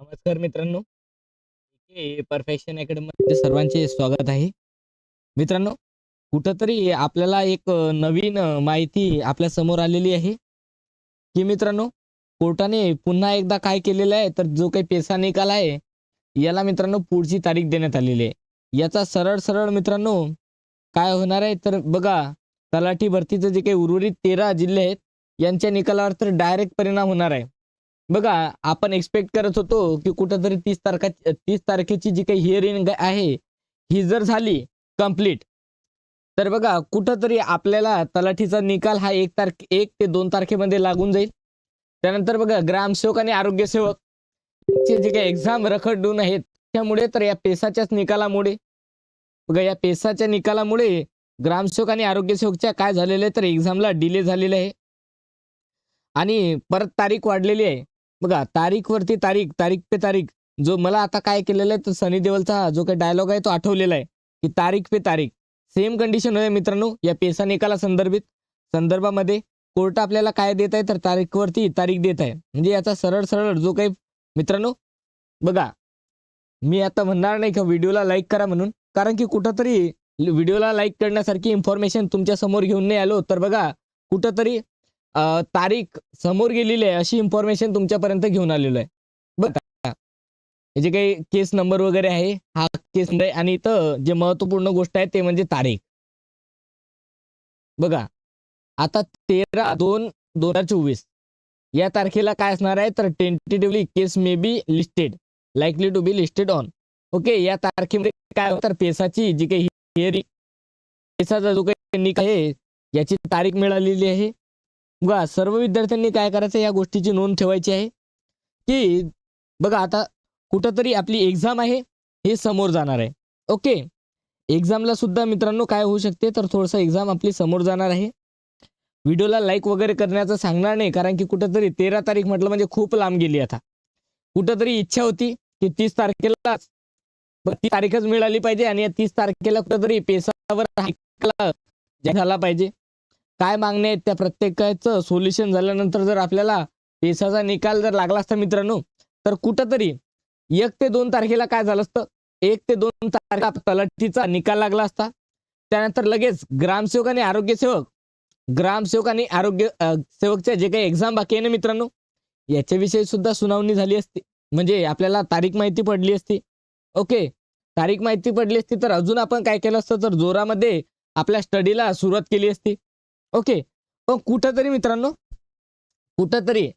नमस्कार मित्रांनो. Perfection academy सर्वांचे स्वागत आहे. मित्रांनो कुठंतरी आपल्याला एक नवीन माहिती आपल्यासमोर आलेली आहे. की मित्रांनो कोर्टाने पुन्हा एकदा काय केलेलं आहे तर जो काही पेसा निकाल आहे याला मित्रांनो पुढची तारीख देण्यात आलेली आहे. याचा सरळ सरळ मित्रांनो काय होणार आहे तर बघा तलाठी भरतीचे जे काही उर्वरित तेरा जिल्हे आहेत यांच्या निकालावर तर डायरेक्ट परिणाम होणार आहे. बघा आपण एक्सपेक्ट करत होतो की कुठंतरी तीस तारखा तीस तारखेची जी काही हिअरिंग आहे ही जर झाली कंप्लीट तर बघा कुठंतरी आपल्याला तलाठीचा निकाल हा एक तारखे एक ते दोन तारखेमध्ये लागून जाईल. त्यानंतर बघा ग्रामसेवक आणि आरोग्यसेवक चे जे काही एक्झाम रखडून आहेत त्यामुळे तर या पेसाच्याच निकालामुळे बघा या पेसाच्या निकालामुळे ग्रामसेवक आणि आरोग्यसेवकच्या काय झालेलं आहे तर एक्झामला डिले झालेले आहे. आणि परत तारीख वाढलेली आहे. बघा तारीख वरती तारीख तारीख पे तारीख. जो मला आता काय केलेलं आहे तर सनी देवलचा जो काही डायलॉग आहे तो आठवलेला आहे की तारीख पे तारीख. सेम कंडिशन होते मित्रांनो या पेसा निकाला संदर्भित. संदर्भामध्ये कोर्ट आपल्याला काय देत आहे तर तारीखवरती तारीख देत आहे. म्हणजे याचा सरळ सरळ जो काही मित्रांनो बघा. मी आता म्हणणार नाही का व्हिडिओला लाईक करा म्हणून कारण की कुठंतरी व्हिडिओला लाईक करण्यासारखी इन्फॉर्मेशन तुमच्यासमोर घेऊन नाही आलो तर बघा कुठंतरी तारीख समोर गेलेली आहे अशी इन्फॉर्मेशन तुमच्यापर्यंत घेऊन आलेलो आहे. बघा. हे जे काही केस नंबर वगैरे आहे हा केस नंबर आणि इथं जे महत्त्वपूर्ण गोष्ट आहे ते म्हणजे तारीख. बघा. आता तेरा दोन दोन हजार चोवीस. या तारखेला काय असणार आहे? तर tentatively case may be listed likely to be listed on okay या तारखेमध्ये काय होतं? तर पेसाची जी काही हिअरिंग पेसाचा जो काही निकाल आहे याची तारीख मिळालेली आहे. बघा सर्व विद्यार्थ्यांनी काय करायचं या गोष्टीची नोंद ठेवायची आहे. की बघा आता कुठंतरी आपली एक्झाम आहे हे समोर जाणार आहे. ओके? एक्झामला सुद्धा मित्रांनो काय होऊ शकते? तर थोडंसं एक्झाम आपली समोर जाणार आहे. व्हिडिओला लाईक वगैरे करण्याचं सांगणार नाही कारण की कुठंतरी तेरा तारीख म्हटलं म्हणजे खूप लांब गेली आता. कुठंतरी इच्छा होती की तीस तारखेलाच ती तारीखच मिळाली पाहिजे आणि या तीस तारखेला कुठंतरी पेसावर झाला पाहिजे. काय मागण्या आहेत त्या प्रत्येकाचं सोल्युशन झाल्यानंतर जर आपल्याला पेसाचा निकाल जर लागला असता मित्रांनो तर कुठंतरी एक ते दोन तारखेला काय झालं असतं? एक ते दोन तारखेला तलाठीचा निकाल लागला असता. त्यानंतर लगेच ग्रामसेवक आणि आरोग्यसेवक ग्रामसेवक आणि आरोग्य सेवकच्या जे काही एक्झाम बाकी आहे ना मित्रांनो याच्याविषयी सुद्धा सुनावणी झाली असती. म्हणजे आपल्याला तारीख माहिती पडली असती. ओके तारीख माहिती पडली असती तर अजून आपण काय केलं असतं? तर जोरामध्ये आपल्या स्टडीला सुरुवात केली असती. ओके. पण कुठंतरी मित्रांनो कुठंतरी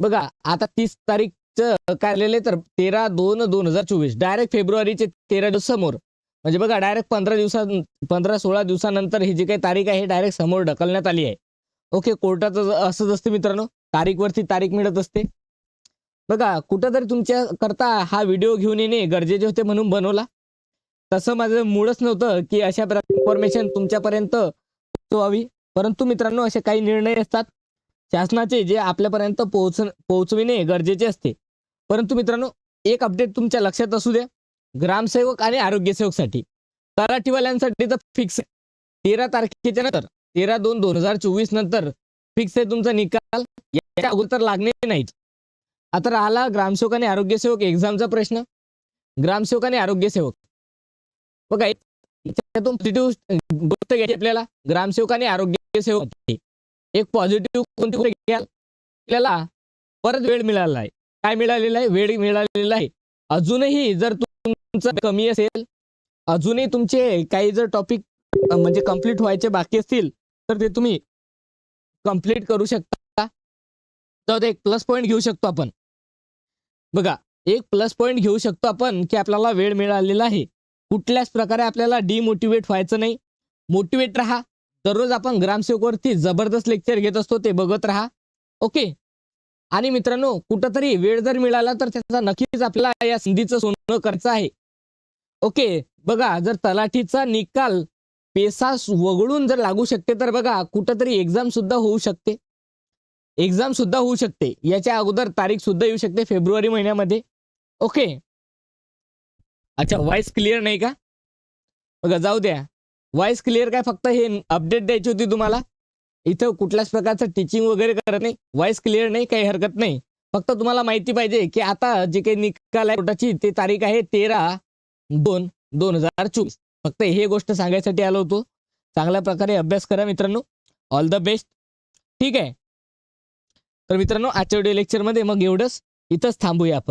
बघा आता तीस तारीखचं काय आलेलं आहे तर तेरा दोन दोन हजार चोवीस. डायरेक्ट फेब्रुवारीचे तेरा दिवस समोर. म्हणजे बघा डायरेक्ट पंधरा दिवसा पंधरा सोळा दिवसानंतर ही जी काही तारीख आहे डायरेक्ट समोर ढकलण्यात आली आहे. ओके कोर्टाचं असंच असते मित्रांनो. तारीखवरती तारीख मिळत असते. बघा कुठंतरी तुमच्या करता हा व्हिडिओ घेऊन येणे गरजेचे होते म्हणून बनवला. तसं माझं मूळच नव्हतं की अशा इन्फॉर्मेशन तुमच्यापर्यंत पोहोचवावी. परंतु मित्रांनो असे काही निर्णय असतात शासनाचे जे आपल्यापर्यंत पोहोच पोहोचविणे गरजेचे असते. परंतु मित्रांनो एक अपडेट तुमच्या लक्षात असू द्या ग्रामसेवक आणि आरोग्यसेवकसाठी. तलाठीवाल्यांसाठी तर फिक्स तेरा तारखेच्या नंतर तेरा दोन दोन हजार चोवीस नंतर फिक्स आहे तुमचा निकाल. याच्या अगोदर लागणे नाहीत. आता राहिला ग्रामसेवक आणि आरोग्यसेवक एक्झामचा प्रश्न. ग्रामसेवक आणि आरोग्यसेवक. बघा याच्यातून पॉझिटिव्ह गोष्ट घ्यायची आपल्याला. ग्रामसेवक आणि आरोग्य सेवक एक पॉझिटिव्ह कोणती गोष्ट घ्याल आपल्याला परत वेळ मिळाला आहे. काय मिळालेला आहे? वेळ मिळालेला आहे. अजूनही जर तुमचं कमी असेल अजूनही तुमचे काही जर टॉपिक म्हणजे कंप्लीट व्हायचे बाकी असतील तर ते तुम्ही कंप्लीट करू शकता. तर एक प्लस पॉईंट घेऊ शकतो आपण. बघा एक प्लस पॉईंट घेऊ शकतो आपण की आपल्याला वेळ मिळालेला आहे. कुठल्याच प्रकारे आपल्याला डिमोटिवेट व्हायचं नाही. मोटिवेट राहा. दररोज आपण ग्रामसेवकवरती जबरदस्त लेक्चर घेत असतो ते बघत राहा. ओके आणि मित्रांनो कुठंतरी वेळ जर मिळाला तर त्याचा नक्कीच आपल्याला या संधीचं सोनं करायचं आहे. ओके बघा जर तलाठीचा निकाल पेसास वगळून जर लागू शकते तर बघा कुठंतरी एक्झाम सुद्धा होऊ शकते. एक्झाम सुद्धा होऊ शकते. याच्या अगोदर तारीख सुद्धा येऊ शकते फेब्रुवारी महिन्यामध्ये. ओके अच्छा व्हॉइस क्लिअर नाही का? बघा जाऊ द्या. व्हॉइस क्लिअर काय फक्त हे अपडेट द्यायची होती तुम्हाला? इथं कुठल्याच प्रकारचं टीचिंग वगैरे करत नाही. व्हॉइस क्लिअर नाही काही हरकत नाही. फक्त तुम्हाला माहिती पाहिजे की आता जे काही निकाल आहे कोर्टाची ते तारीख आहे तेरा दोन दोन हजार चोवीस. फक्त हे गोष्ट सांगायसाठी आलो होतो. चांगल्या प्रकारे अभ्यास करा मित्रांनो. ऑल द बेस्ट ठीक आहे. तर मित्रांनो आजच्या व्हिडिओ लेक्चरमध्ये मग एवढंच. इथंच थांबूया आपण.